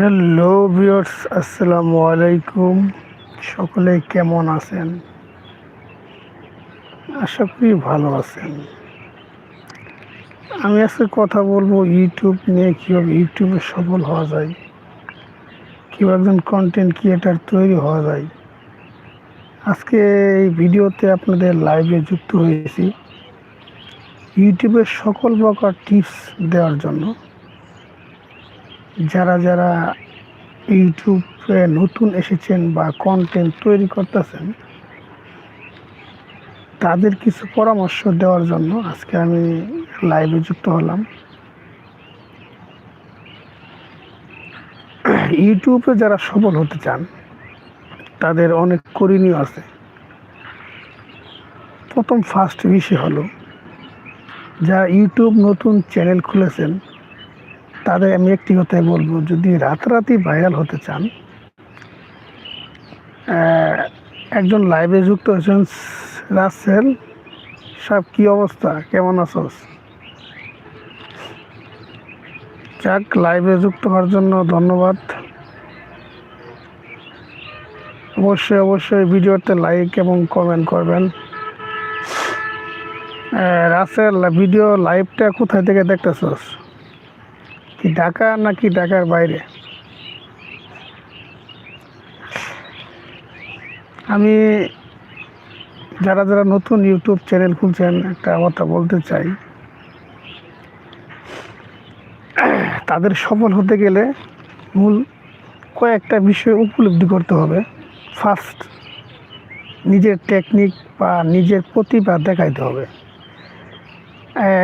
Hello viewers, আসসালামু আলাইকুম। সকলে কেমন আছেন? আশা করি ভালো আছেন। আমি আজকে কথা বলব ইউটিউব নিয়ে, কীভাবে ইউটিউবে সফল হওয়া যায়, কীভাবে একজন কন্টেন্ট ক্রিয়েটার তৈরি হওয়া যায়। আজকে এই ভিডিওতে আপনাদের লাইভে যুক্ত হয়েছি। ইউটিউবের সকল প্রকার টিপস দেওয়ার জন্য। যারা যারা ইউটিউবে নতুন এসেছেন বা কন্টেন্ট তৈরি করতেছেন, তাদের কিছু পরামর্শ দেওয়ার জন্য আজকে আমি লাইভে যুক্ত হলাম। ইউটিউবে যারা সফল হতে চান, তাদের অনেক করণীয় আছে। প্রথম ফার্স্ট বিষয় হলো, যারা ইউটিউব নতুন চ্যানেল খুলেছেন তাদের আমি একটি কথাই বলব, যদি রাতারাতি ভাইরাল হতে চান একজন লাইভে যুক্ত হয়েছেন রাসেল সব কি অবস্থা? কেমন আছোস? যাক লাইভে যুক্ত হওয়ার জন্য ধন্যবাদ। অবশ্যই অবশ্যই ভিডিওতে লাইক এবং কমেন্ট করবেন। রাসেল ভিডিও লাইভটা কোথায় থেকে দেখতেছস? কি ঢাকা নাকি ঢাকার বাইরে? আমি যারা যারা নতুন ইউটিউব চ্যানেল খুলছেন, একটা কথা বলতে চাই। তাদের সফল হতে গেলে মূল কয়েকটা বিষয় উপলব্ধি করতে হবে। ফার্স্ট নিজের টেকনিক বা নিজের প্রতিভা দেখাইতে হবে।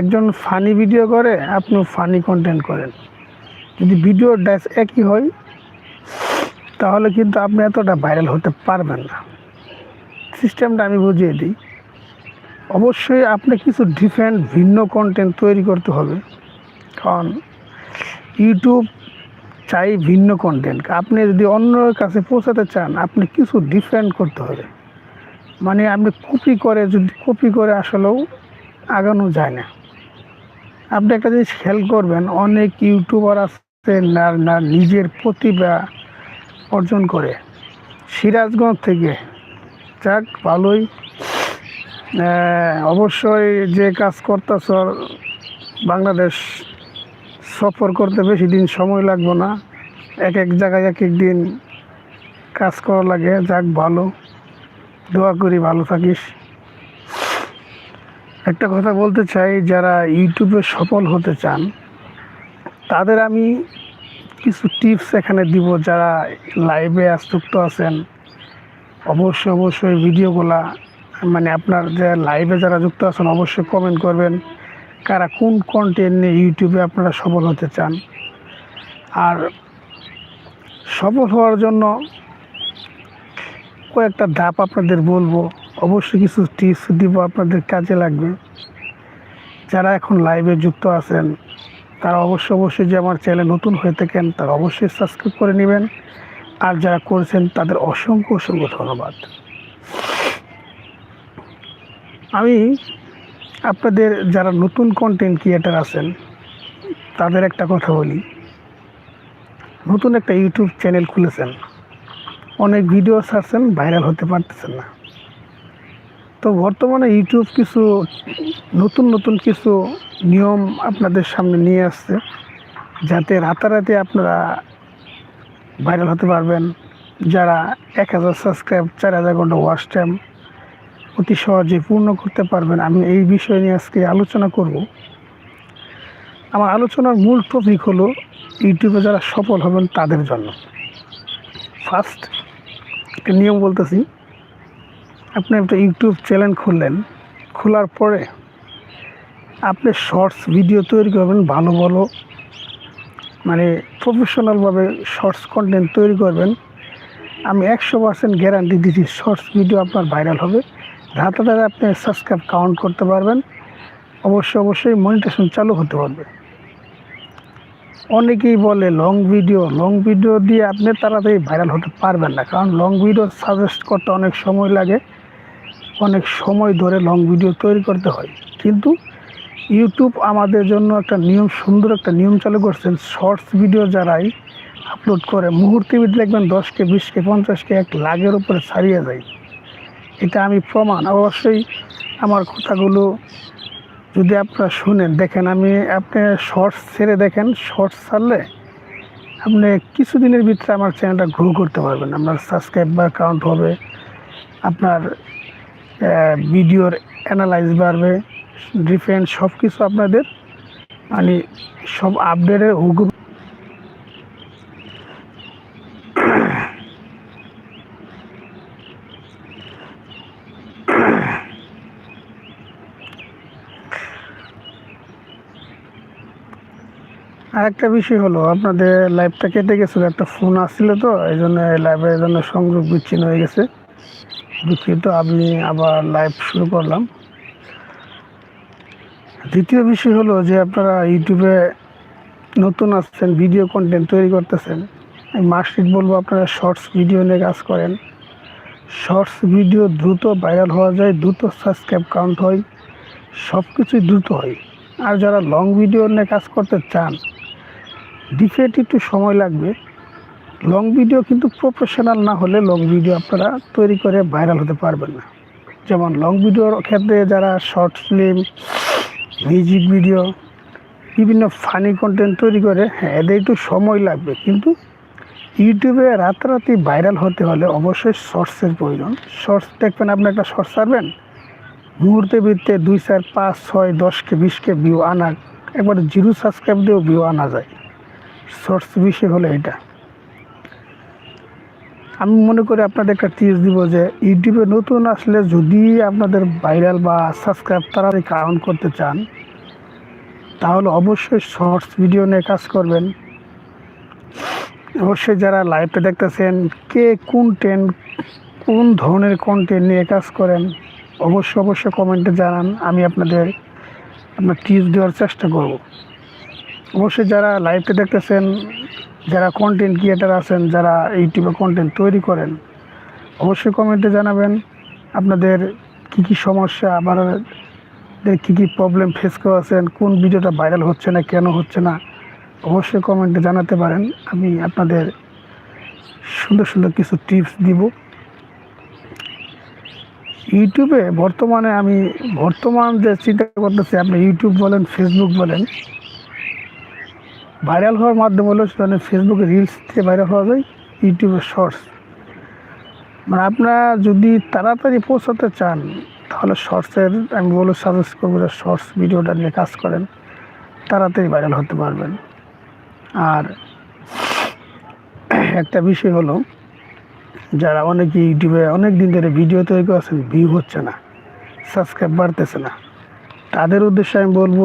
একজন ফানি ভিডিও করে আপনি ফানি কন্টেন্ট করেন। যদি ভিডিওর ড্যাস একই হয়, তাহলে কিন্তু আপনি এতটা ভাইরাল হতে পারবেন না। সিস্টেমটা আমি বুঝিয়ে দিই। অবশ্যই আপনি কিছু ডিফারেন্ট ভিন্ন কন্টেন্ট তৈরি করতে হবে। কারণ ইউটিউব চাই ভিন্ন কন্টেন্ট আপনি যদি অন্যের কাছে পৌঁছাতে চান, আপনি কিছু ডিফারেন্ট করতে হবে। মানে আপনি কপি করে যদি কপি করে আসলেও আগানো যায় না। আপনি একটা জিনিস খেয়াল করবেন, অনেক ইউটিউবার না না নিজের প্রতিভা অর্জন করে। সিরাজগঞ্জ থেকে, যাক, ভালোই। অবশ্যই যে কাজ করতেছ, বাংলাদেশ সফর করতে বেশি দিন সময় লাগবে না। এক এক জায়গায় এক এক দিন কাজ করা লাগে, যাক, ভালো। দোয়া করি, ভালো থাকিস। একটা কথা বলতে চাই, যারা ইউটিউবে সফল হতে চান, তাদের আমি কিছু টিপস এখানে দিব যারা লাইভে যুক্ত আছেন। অবশ্যই অবশ্যই ভিডিওগুলা মানে আপনার যে লাইভে যারা যুক্ত আছেন, অবশ্যই কমেন্ট করবেন, কারা কোন কন্টেন্ট নিয়ে ইউটিউবে আপনারা সফল হতে চান। আর সফল হওয়ার জন্য কয়েকটা ধাপ আপনাদের বলব। অবশ্যই কিছু টিপস দিব আপনাদের কাজে লাগবে। যারা এখন লাইভে যুক্ত আছেন, তারা অবশ্যই অবশ্যই যে আমার চ্যানেল নতুন হয়ে থাকেন, তারা অবশ্যই সাবস্ক্রাইব করে নেবেন। আর যারা করেছেন, তাদের অসংখ্য অসংখ্য ধন্যবাদ। আমি আপনাদের যারা নতুন কন্টেন্ট ক্রিয়েটার আছেন, তাদের একটা কথা বলি। নতুন একটা ইউটিউব চ্যানেল খুলেছেন। অনেক ভিডিও ছাড়ছেন ভাইরাল হতে পারতেছেন না। তো বর্তমানে ইউটিউব কিছু নতুন নতুন কিছু নিয়ম আপনাদের সামনে নিয়ে আসছে, যাতে রাতারাতি আপনারা ভাইরাল হতে পারবেন। যারা এক হাজার সাবস্ক্রাইব, চার হাজার ঘণ্টা ওয়াচ টাইম অতি সহজে পূর্ণ করতে পারবেন, আমি এই বিষয় নিয়ে আজকে আলোচনা করব। আমার আলোচনার মূল টপিক হলো ইউটিউবে যারা সফল হবেন তাদের জন্য। ফার্স্ট একটা নিয়ম বলতেছি আপনি একটা ইউটিউব চ্যানেল খুললেন, খোলার পরে আপনি শর্টস ভিডিও তৈরি করবেন, ভালো ভালো মানে প্রফেশনালভাবে শর্টস কন্টেন্ট তৈরি করবেন। আমি একশো পার্সেন্ট গ্যারান্টি দিচ্ছি শর্টস ভিডিও আপনার ভাইরাল হবে। ধাতে ধাতে আপনি সাবস্ক্রাইব কাউন্ট করতে পারবেন। অবশ্যই অবশ্যই মনিটেশন চালু হতে পারবে। অনেকেই বলে লং ভিডিও লং ভিডিও দিয়ে আপনি তাড়াতাড়ি ভাইরাল হতে পারবেন না, কারণ লং ভিডিও সাজেস্ট করতে অনেক সময় লাগে। অনেক সময় ধরে লং ভিডিও তৈরি করতে হয়। কিন্তু ইউটিউব আমাদের জন্য একটা নিয়ম, সুন্দর একটা নিয়ম চালু করছেন। শর্টস ভিডিও যারাই আপলোড করে, মুহূর্তে ভিতরে দেখবেন দশকে, বিশকে, পঞ্চাশকে এক লাখের উপরে ছাড়িয়ে যায়। এটা আমি প্রমাণ। অবশ্যই আমার কথাগুলো যদি আপনারা শুনেন, দেখেন, আমি আপনি শর্টস ছেড়ে দেখেন শর্টস ছাড়লে আপনি কিছুদিনের ভিতরে আমার চ্যানেলটা গ্রো করতে পারবেন। আপনার সাবস্ক্রাইবার কাউন্ট হবে, আপনার ভিডিওর অ্যানালাইজ বাড়বে ডিফারেন্ট সব কিছু আপনাদের। মানে সব আপডেটের হুকুম আর একটা বিষয় হলো, আপনাদের লাইভটা কেটে গেছিল, একটা ফোন আসছিল তো, এই জন্য লাইভের জন্য সংযোগ বিচ্ছিন্ন হয়ে গেছে। দুঃখিত, আমি আবার লাইভ শুরু করলাম। দ্বিতীয় বিষয় হলো যে আপনারা ইউটিউবে নতুন আসছেন ভিডিও কন্টেন্ট তৈরি করতেছেন, আমি মার্কশিট বলব আপনারা শর্টস ভিডিও নিয়ে কাজ করেন। শর্টস ভিডিও দ্রুত ভাইরাল হওয়া যায়, দ্রুত সাবস্ক্রাইব কাউন্ট হয় সব কিছুই দ্রুত হয়। আর যারা লং ভিডিও নিয়ে কাজ করতে চান ডিফেট একটু সময় লাগবে। লং ভিডিও কিন্তু প্রফেশনাল না হলে লং ভিডিও আপনারা তৈরি করে ভাইরাল হতে পারবেন না। যেমন লং ভিডিওর ক্ষেত্রে যারা শর্ট ফিল্ম মিউজিক ভিডিও বিভিন্ন ফানি কন্টেন্ট তৈরি করে হ্যাঁ এদের একটু সময় লাগবে। কিন্তু ইউটিউবে রাতারাতি ভাইরাল হতে হলে অবশ্যই শর্টসের প্রয়োজন। শর্টস দেখবেন আপনি একটা শর্টস ছাড়বেন, মুহূর্তে ভিত্তিতে দুই চার, পাঁচ, ছয় দশকে বিশকে ভিউ আনা, একবার জিরো সাবস্ক্রাইব দিয়েও ভিউ আনা যায়। শর্টস বিষয় হলো এটা। আমি মনে করি আপনাদের একটা টিপস দিব যে ইউটিউবে নতুন আসলে যদি আপনাদের ভাইরাল বা সাবস্ক্রাইব তাড়াতাড়ি কারণ করতে চান, তাহলে অবশ্যই শর্টস ভিডিও নিয়ে কাজ করবেন। অবশ্যই যারা লাইভটা দেখতেছেন, কে কোন ট্রেন কোন ধরনের কন্টেন্ট নিয়ে কাজ করেন, অবশ্যই অবশ্যই কমেন্টে জানান, আমি আপনাদের, আপনার টিপস দেওয়ার চেষ্টা করব। অবশ্যই যারা লাইভটা দেখতেছেন যারা কন্টেন্ট ক্রিয়েটার আছেন, যারা ইউটিউবে কন্টেন্ট তৈরি করেন, অবশ্যই কমেন্টে জানাবেন আপনাদের কি কি সমস্যা, আপনাদের কী কী প্রবলেম ফেস করেছেন, কোন ভিডিওটা ভাইরাল হচ্ছে না, কেন হচ্ছে না, অবশ্যই কমেন্টে জানাতে পারেন। আমি আপনাদের সুন্দর সুন্দর কিছু টিপস দিব। ইউটিউবে বর্তমানে আমি বর্তমান যে চিন্তা করতেছি, আপনি ইউটিউব বলেন ফেসবুক বলেন ভাইরাল হওয়ার মাধ্যম হলো মানে ফেসবুকে রিলস থেকে ভাইরাল হওয়া যায় ইউটিউবে শর্টস মানে আপনারা যদি তাড়াতাড়ি পৌঁছাতে চান, তাহলে শর্টসের আমি বলে সাজেস্ট করব যে শর্টস ভিডিওটা নিয়ে কাজ করেন, তাড়াতাড়ি ভাইরাল হতে পারবেন। আর একটা বিষয় হলো, যারা অনেকে ইউটিউবে অনেক দিন ধরে ভিডিও তৈরি করছেন ভিউ হচ্ছে না সাবস্ক্রাইব বাড়তেছে না, তাদের উদ্দেশ্যে আমি বলব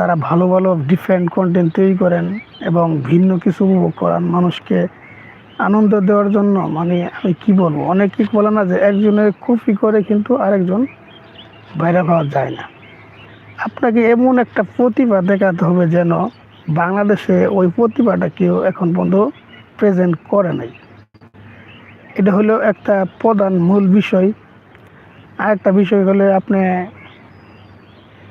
তারা ভালো ভালো ডিফারেন্ট কন্টেন্ট তৈরি করেন এবং ভিন্ন কিছু উপভোগ করান মানুষকে আনন্দ দেওয়ার জন্য। মানে আমি কি বলব? অনেকেই বলে না যে একজনের কপি করে কিন্তু আরেকজন ভাইরাল হওয়া যায় না। আপনাকে এমন একটা প্রতিভা দেখাতে হবে যেন বাংলাদেশে ওই প্রতিভাটা কেউ এখন পর্যন্ত প্রেজেন্ট করে নাই। এটা হলো একটা প্রধান মূল বিষয়। আরেকটা বিষয় হলে আপনি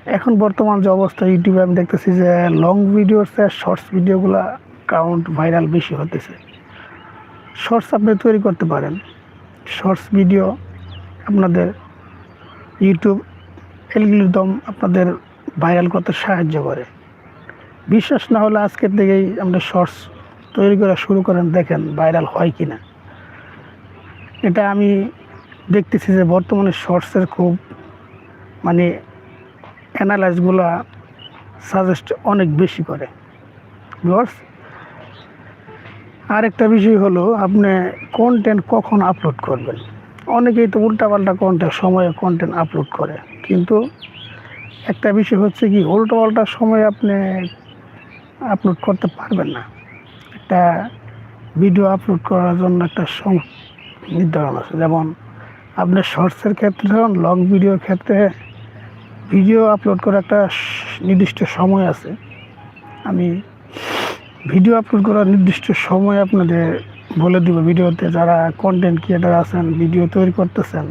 এখন বর্তমান যে অবস্থা ইউটিউবে আমি দেখতেছি যে লং ভিডিওর চেয়ে শর্টস ভিডিওগুলো কাউন্ট ভাইরাল বেশি হতেছে। শর্টস আপনি তৈরি করতে পারেন। শর্টস ভিডিও আপনাদের ইউটিউব অ্যালগোরিদম আপনাদের ভাইরাল করতে সাহায্য করে। বিশ্বাস না হলে আজকের থেকেই আমরা শর্টস তৈরি করা শুরু করেন, দেখেন ভাইরাল হয় কি না এটা আমি দেখতেছি যে বর্তমানে শর্টসের খুব মানে অ্যানালাইজগুলো সাজেস্ট অনেক বেশি করে। বিকজ আরেকটা বিষয় হলো, আপনি কন্টেন্ট কখন আপলোড করবেন? অনেকেই তো উল্টাপাল্টা কন্টেন্ট সময়ে কন্টেন্ট আপলোড করে। কিন্তু একটা বিষয় হচ্ছে কি, উল্টোপাল্টা সময়ে আপনি আপলোড করতে পারবেন না। একটা ভিডিও আপলোড করার জন্য একটা সম নির্ধারণ আছে। যেমন, আপনি শর্টসের ক্ষেত্রে লং ভিডিওর ক্ষেত্রে ভিডিও আপলোড করার একটা নির্দিষ্ট সময় আছে। আমি ভিডিও আপলোড করার নির্দিষ্ট সময় আপনাদের বলে দিব ভিডিওতে। যারা কন্টেন্ট ক্রিয়েটার আছেন, ভিডিও তৈরি করতেছেন,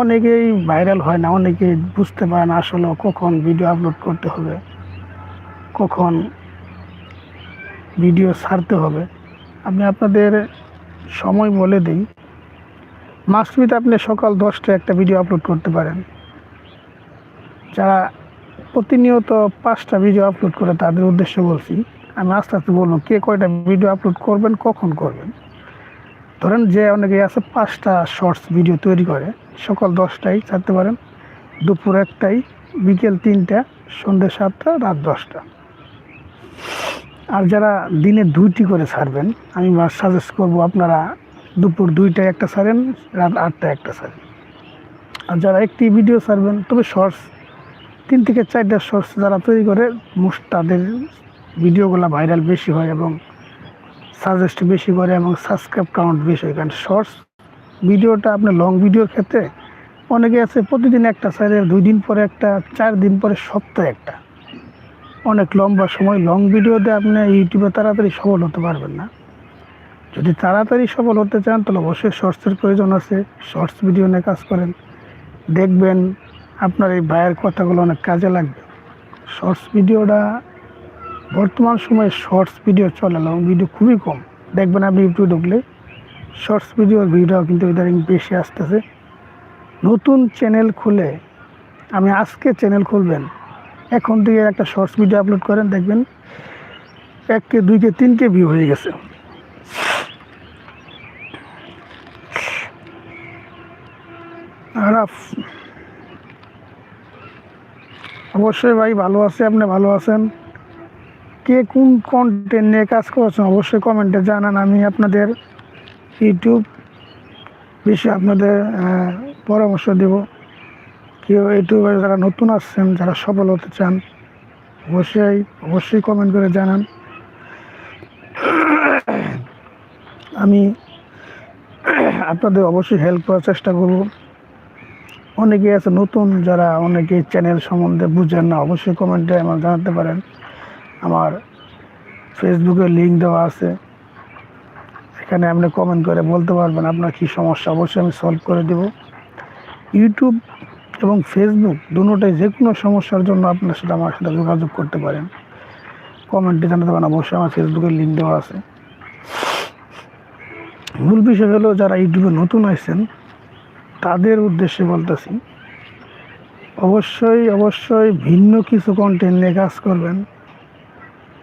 অনেকেই ভাইরাল হয় না, অনেকেই বুঝতে পারে না আসলে কখন ভিডিও আপলোড করতে হবে, কখন ভিডিও ছাড়তে হবে। আমি আপনাদের সময় বলে দিই। মাসমিতে আপনি সকাল দশটায় একটা ভিডিও আপলোড করতে পারেন। যারা প্রতিনিয়ত পাঁচটা ভিডিও আপলোড করে তাদের উদ্দেশ্য বলছি, আমি আস্তে আস্তে বলব, কে কয়টা ভিডিও আপলোড করবেন, কখন করবেন? ধরেন যে অনেকে আছে পাঁচটা শর্টস ভিডিও তৈরি করে, সকাল দশটায় ছাড়তে পারেন, দুপুর একটাই বিকেল তিনটা, সন্ধ্যে সাতটা, রাত দশটা। আর যারা দিনে দুইটি করে ছাড়বেন, আমি সাজেস্ট করব আপনারা দুপুর দুইটায় একটা ছাড়েন, রাত আটটায় একটা ছাড়েন। আর যারা একটি ভিডিও ছাড়বেন, তবে শর্টস তিন থেকে চারটা শর্টস যারা তৈরি করে মোস্ট তাদের ভিডিওগুলো ভাইরাল বেশি হয় এবং সাজেস্ট বেশি করে এবং সাবস্ক্রাইব কাউন্ট বেশি হয়। কারণ শর্টস ভিডিওটা আপনার লং ভিডিওর ক্ষেত্রে অনেকে আছে প্রতিদিন একটা সাইডে দুই দিন পরে একটা, চার দিন পরে সপ্তাহে একটা। অনেক লম্বা সময় লং ভিডিওতে আপনি ইউটিউবে তাড়াতাড়ি সফল হতে পারবেন না। যদি তাড়াতাড়ি সফল হতে চান, তাহলে অবশ্যই শর্টসের প্রয়োজন আছে। শর্টস ভিডিও নিয়ে কাজ করেন। দেখবেন আপনার এই ভাইয়ের কথাগুলো অনেক কাজে লাগবে। শর্টস ভিডিওটা বর্তমান সময়ে শর্টস ভিডিও চলে লং ভিডিও খুবই কম। দেখবেন আপনি ইউটিউবে ঢুকলে শর্টস ভিডিওর ভিডিও কিন্তু ইদানিং বেশি আসতেছে। নতুন চ্যানেল খুলে, আমি আজকে চ্যানেল খুলবেন, এখন থেকে একটা শর্টস ভিডিও আপলোড করেন, দেখবেন এককে, দুইকে, তিনকে ভিউ হয়ে গেছে। আরাফ অবশ্যই ভাই, ভালো আছে, আপনি ভালো আছেন? কে কোন কন্টেন্ট নিয়ে কাজ করছেন অবশ্যই কমেন্টে জানান, আমি আপনাদের ইউটিউব বিষয়ে আপনাদের পরামর্শ দেব। কেউ ইউটিউবে যারা নতুন আসছেন, যারা সফল হতে চান, অবশ্যই অবশ্যই কমেন্ট করে জানান। আমি আপনাদের অবশ্যই হেল্প করার চেষ্টা করব। অনেকে আছে নতুন যারা অনেকে চ্যানেল সম্বন্ধে বুঝেন না, অবশ্যই কমেন্টে আমার জানাতে পারেন। আমার ফেসবুকে লিঙ্ক দেওয়া আছে। এখানে আপনি কমেন্ট করে বলতে পারবেন আপনার কী সমস্যা, অবশ্যই আমি সলভ করে দেব। ইউটিউব এবং ফেসবুক দুটোটাই যে কোনো সমস্যার জন্য আপনার সাথে আমার সাথে যোগাযোগ করতে পারেন। কমেন্টে জানাতে পারেন, অবশ্যই আমার ফেসবুকের লিঙ্ক দেওয়া আছে। মূল বিষয় হলো যারা ইউটিউবে নতুন আসছেন তাদের উদ্দেশ্যে বলতেছি, অবশ্যই অবশ্যই ভিন্ন কিছু কন্টেন্ট নিয়ে কাজ করবেন।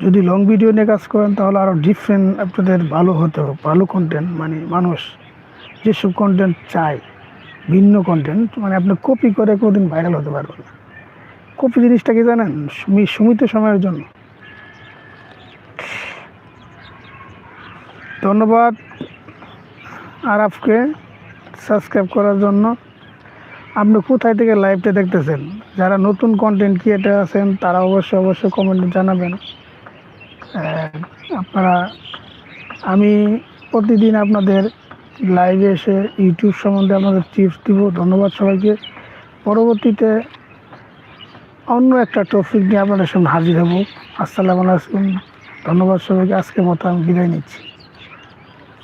যদি লং ভিডিও নিয়ে কাজ করেন, তাহলে আরও ডিফারেন্ট আপনাদের ভালো হতে হবে, ভালো কন্টেন্ট মানে মানুষ যেসব কন্টেন্ট চায়, ভিন্ন কন্টেন্ট মানে আপনি কপি করে কোনোদিন ভাইরাল হতে পারবেন না। কপি জিনিসটা কি জানেন? সুমি- সীমিত সময়ের জন্য। ধন্যবাদ, আরাফকে। সাবস্ক্রাইব করার জন্য। আপনি কোথায় থেকে লাইভটা দেখতেছেন? যারা নতুন কন্টেন্ট ক্রিয়েটার আছেন, তারা অবশ্যই অবশ্যই কমেন্টে জানাবেন। আপনারা, আমি প্রতিদিন আপনাদের লাইভে এসে ইউটিউব সম্বন্ধে আপনাদের টিপস দিব। ধন্যবাদ সবাইকে। পরবর্তীতে অন্য একটা টপিক নিয়ে আপনাদের সামনে হাজির হব। আসসালামু আলাইকুম। ধন্যবাদ সবাইকে। আজকের মতো আমি বিদায় নিচ্ছি।